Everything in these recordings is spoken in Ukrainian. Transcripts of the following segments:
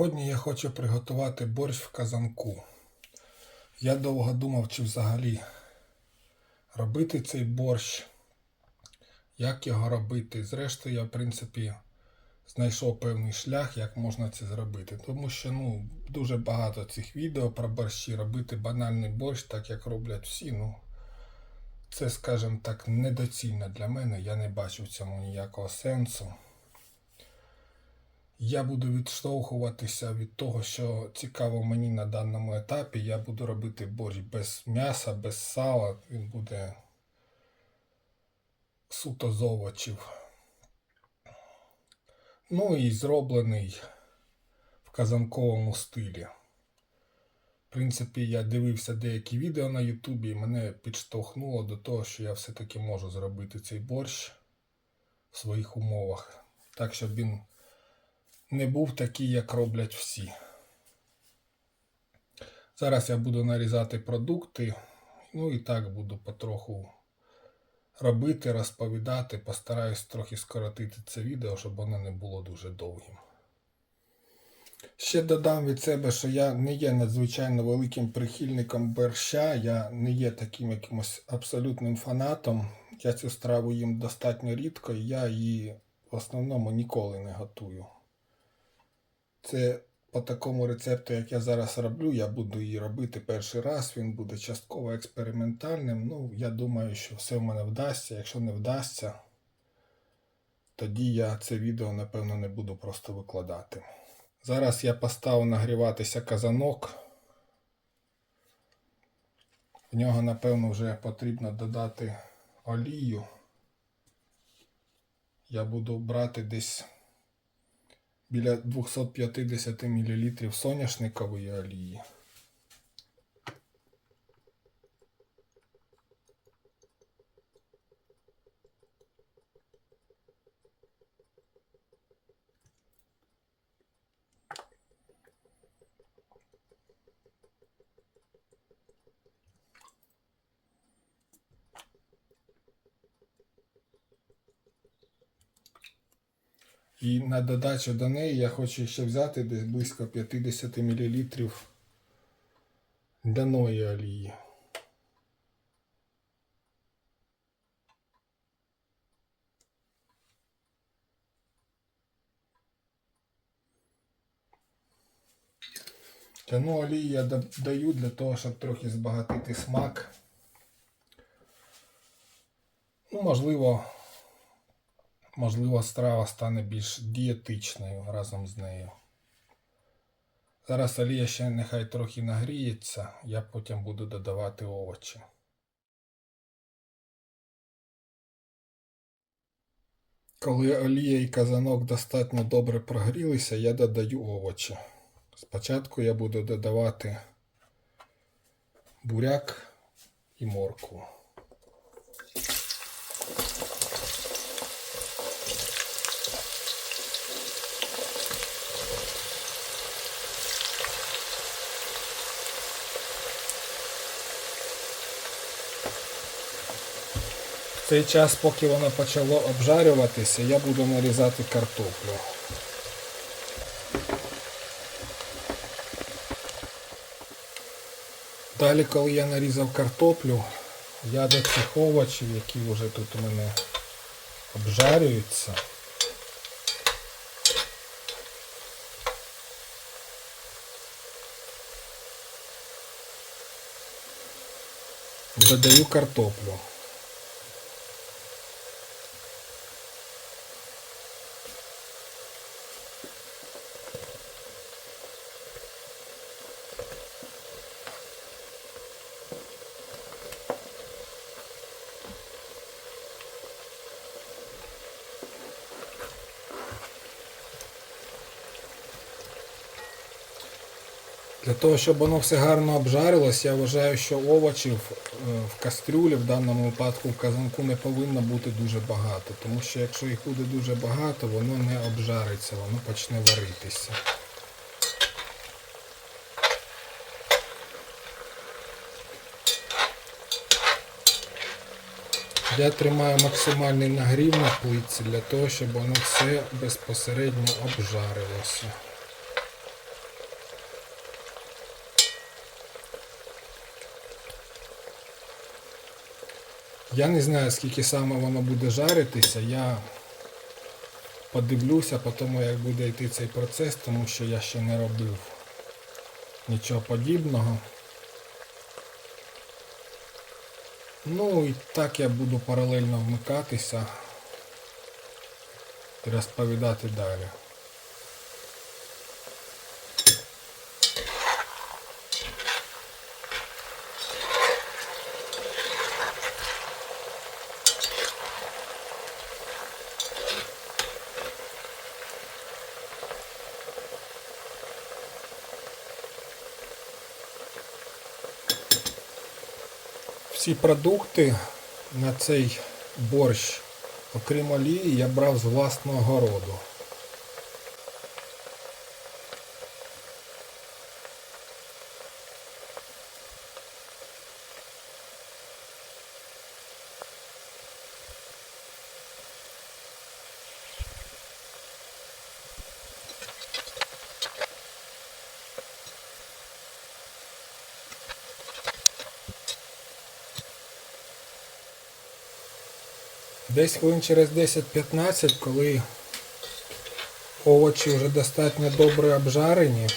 Сьогодні я хочу приготувати борщ в казанку. Я довго думав, чи взагалі робити цей борщ, як його робити. Зрештою, я, в принципі, знайшов певний шлях, як можна це зробити. Тому що ну, дуже багато цих відео про борщі, робити банальний борщ, так як роблять всі. Ну, це, скажімо так, недоцільно для мене. Я не бачу в цьому ніякого сенсу. Я буду відштовхуватися від того, що цікаво мені на даному етапі. Я буду робити борщ без м'яса, без сала. Він буде суто з овочів. Ну і зроблений в казанковому стилі. В принципі, я дивився деякі відео на Ютубі і мене підштовхнуло до того, що я все-таки можу зробити цей борщ в своїх умовах. Так, щоб він не був такий, як роблять всі. Зараз я буду нарізати продукти, ну і так буду потроху робити, розповідати. Постараюсь трохи скоротити це відео, щоб воно не було дуже довгим. Ще додам від себе, що я не є надзвичайно великим прихильником борща, я не є таким якимось абсолютним фанатом. Я цю страву їм достатньо рідко, і я її в основному ніколи не готую. Це по такому рецепту, як я зараз роблю, я буду її робити перший раз. Він буде частково експериментальним. Ну, я думаю, що все в мене вдасться. Якщо не вдасться, тоді я це відео, напевно, не буду просто викладати. Зараз я поставив нагріватися казанок. В нього, напевно, вже потрібно додати олію. Я буду брати десь біля 250 мл соняшникової олії. І на додачу до неї я хочу ще взяти десь близько 50 мл ляної олії. Ляну олію я додаю для того, щоб трохи збагатити смак. Ну, можливо, можливо, страва стане більш дієтичною разом з нею. Зараз олія ще нехай трохи нагріється, я потім буду додавати овочі. Коли олія і казанок достатньо добре прогрілися, я додаю овочі. Спочатку я буду додавати буряк і моркву. Цей час, поки воно почало обжарюватися, я буду нарізати картоплю. Далі, коли я нарізав картоплю, я до цих які вже тут у мене обжарюються, додаю картоплю. Для того, щоб воно все гарно обжарилось, я вважаю, що овочів е, в кастрюлі, в даному випадку в казанку, не повинно бути дуже багато. Тому що якщо їх буде дуже багато, воно не обжариться, воно почне варитися. Я тримаю максимальний нагрів на плитці для того, щоб воно все безпосередньо обжарилося. Я не знаю, скільки саме воно буде жаритися. Я подивлюся по тому, як буде йти цей процес, тому що я ще не робив нічого подібного. Ну і так я буду паралельно вмикатися і розповідати далі. Всі продукти на цей борщ, окрім олії, я брав з власного городу. Десь хвилин через 10-15, коли овочі вже достатньо добре обжарені,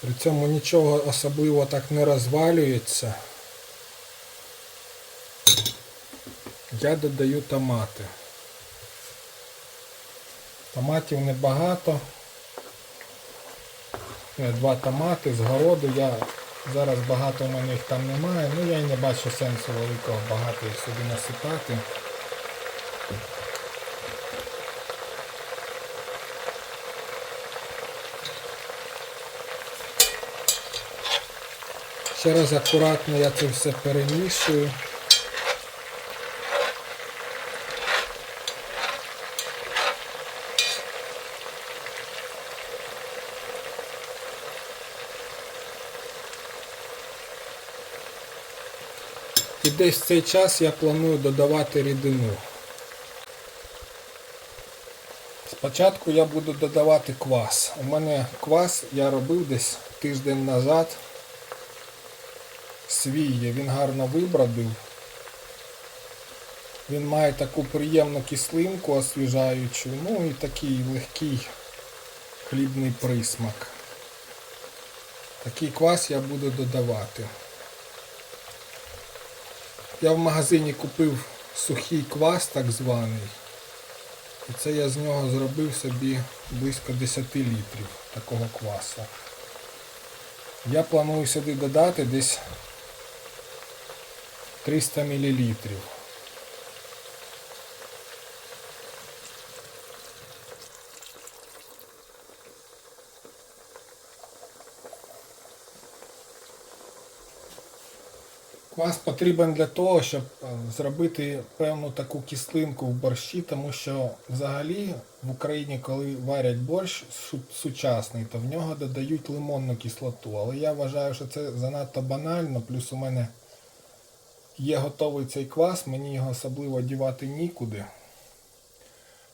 при цьому нічого особливо так не розвалюється, я додаю томати. Томатів небагато. Е, Два томати з городу. Я зараз багато в їх там немає. Ну я й не бачу сенсу великого багато їх сюди насипати. Ще раз акуратно я це все перемішую. Десь в цей час я планую додавати рідину. Спочатку я буду додавати квас. У мене квас я робив десь тиждень назад. Свій є, він гарно вибродив. Він має таку приємну кислинку освіжаючу, ну і такий легкий хлібний присмак. Такий квас я буду додавати. Я в магазині купив сухий квас так званий. І це я з нього зробив собі близько 10 літрів такого квасу. Я планую сюди додати десь 300 мл. Квас потрібен для того, щоб е, зробити певну таку кислинку в борщі, тому що взагалі в Україні, коли варять борщ сучасний, то в нього додають лимонну кислоту. Але я вважаю, що це занадто банально, плюс у мене є готовий цей квас, мені його особливо дівати нікуди.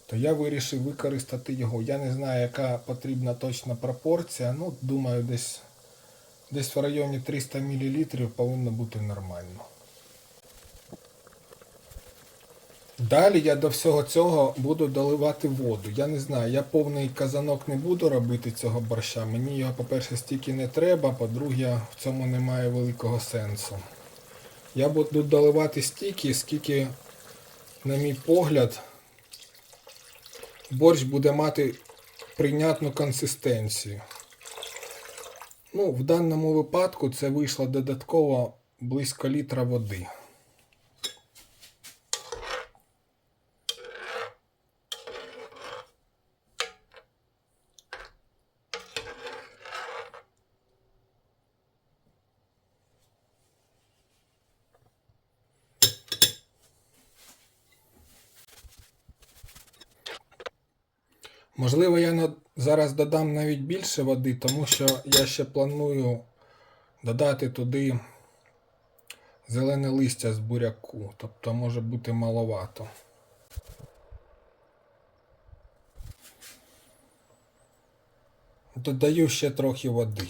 То я вирішив використати його. Я не знаю, яка потрібна точна пропорція. Ну, думаю, десь Десь в районі 300 мл повинно бути нормально. Далі я до всього цього буду доливати воду. Я не знаю, я повний казанок не буду робити цього борща. Мені його, по-перше, стільки не треба, по-друге, в цьому немає великого сенсу. Я буду доливати стільки, скільки, на мій погляд, борщ буде мати прийнятну консистенцію. Ну, в даному випадку це вийшло додатково близько літра води. Можливо, я зараз додам навіть більше води, тому що я ще планую додати туди зелене листя з буряку, тобто може бути маловато. Додаю ще трохи води.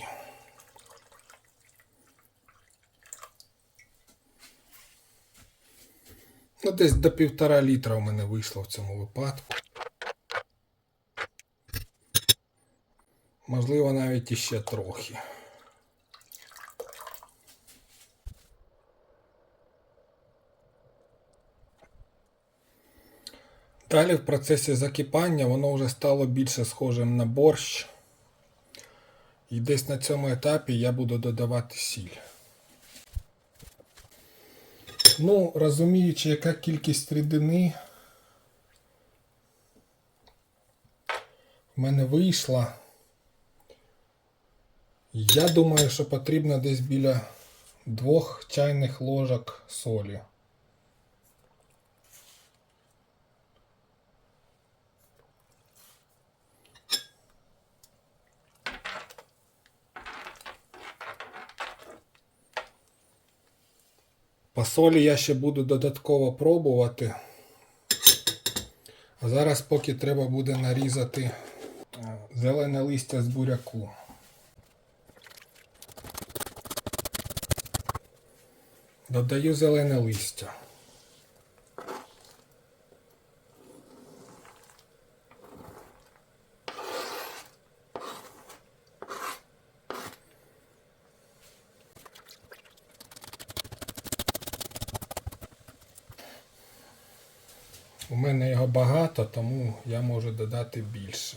Ну, десь до півтора літра у мене вийшло в цьому випадку. Можливо, навіть іще трохи. Далі в процесі закипання воно вже стало більше схожим на борщ. І десь на цьому етапі я буду додавати сіль. Ну, розуміючи, яка кількість рідини в мене вийшла, я думаю, що потрібно десь біля двох чайних ложок солі. По солі я ще буду додатково пробувати. А зараз поки треба буде нарізати е, зелене листя з буряку. Додаю зелене листя. У мене його багато, тому я можу додати більше.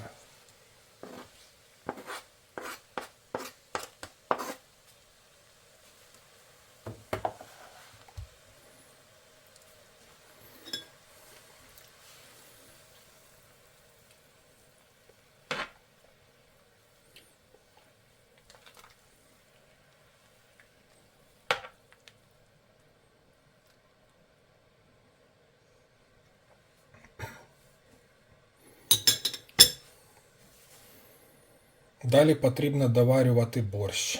Далі потрібно доварювати борщ.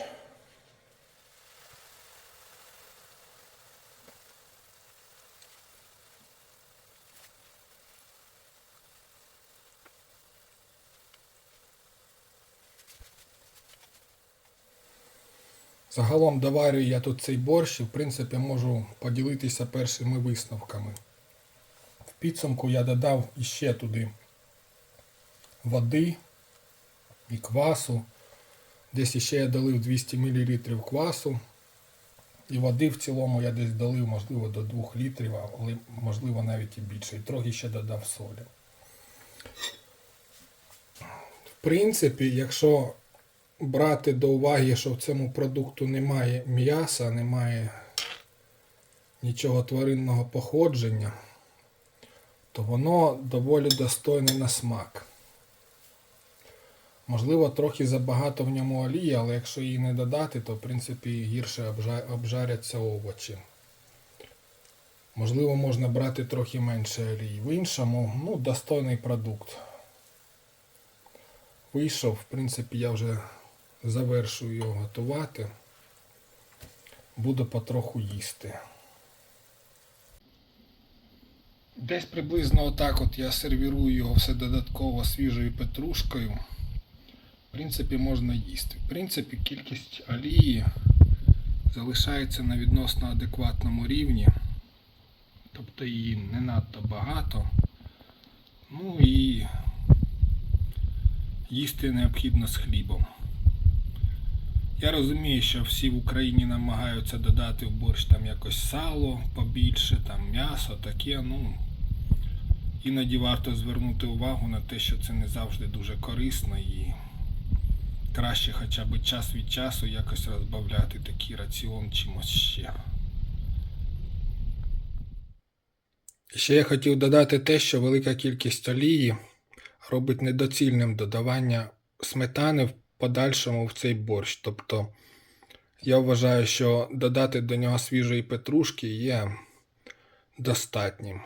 Загалом доварюю я тут цей борщ і в принципі можу поділитися першими висновками. В підсумку я додав іще туди води і квасу. Десь іще я долив 200 мл квасу. І води в цілому я десь долив, можливо, до 2 літрів, але можливо навіть і більше. І трохи ще додав солі. В принципі, якщо брати до уваги, що в цьому продукту немає м'яса, немає нічого тваринного походження, то воно доволі достойне на смак. Можливо, трохи забагато в ньому олії, але якщо її не додати, то в принципі гірше обжаряться овочі. Можливо, можна брати трохи менше олії. В іншому, ну, достойний продукт. Вийшов, в принципі, я вже завершую його готувати. Буду потроху їсти. Десь приблизно отак от я сервірую його все додатково свіжою петрушкою. В принципі, можна їсти. В принципі, кількість олії залишається на відносно адекватному рівні. Тобто її не надто багато. Ну і їсти необхідно з хлібом. Я розумію, що всі в Україні намагаються додати в борщ там якось сало побільше, там м'ясо, таке, ну. Іноді варто звернути увагу на те, що це не завжди дуже корисно і краще хоча б час від часу якось розбавляти такий раціон чимось ще. Ще я хотів додати те, що велика кількість олії робить недоцільним додавання сметани в подальшому в цей борщ. Тобто я вважаю, що додати до нього свіжої петрушки є достатнім.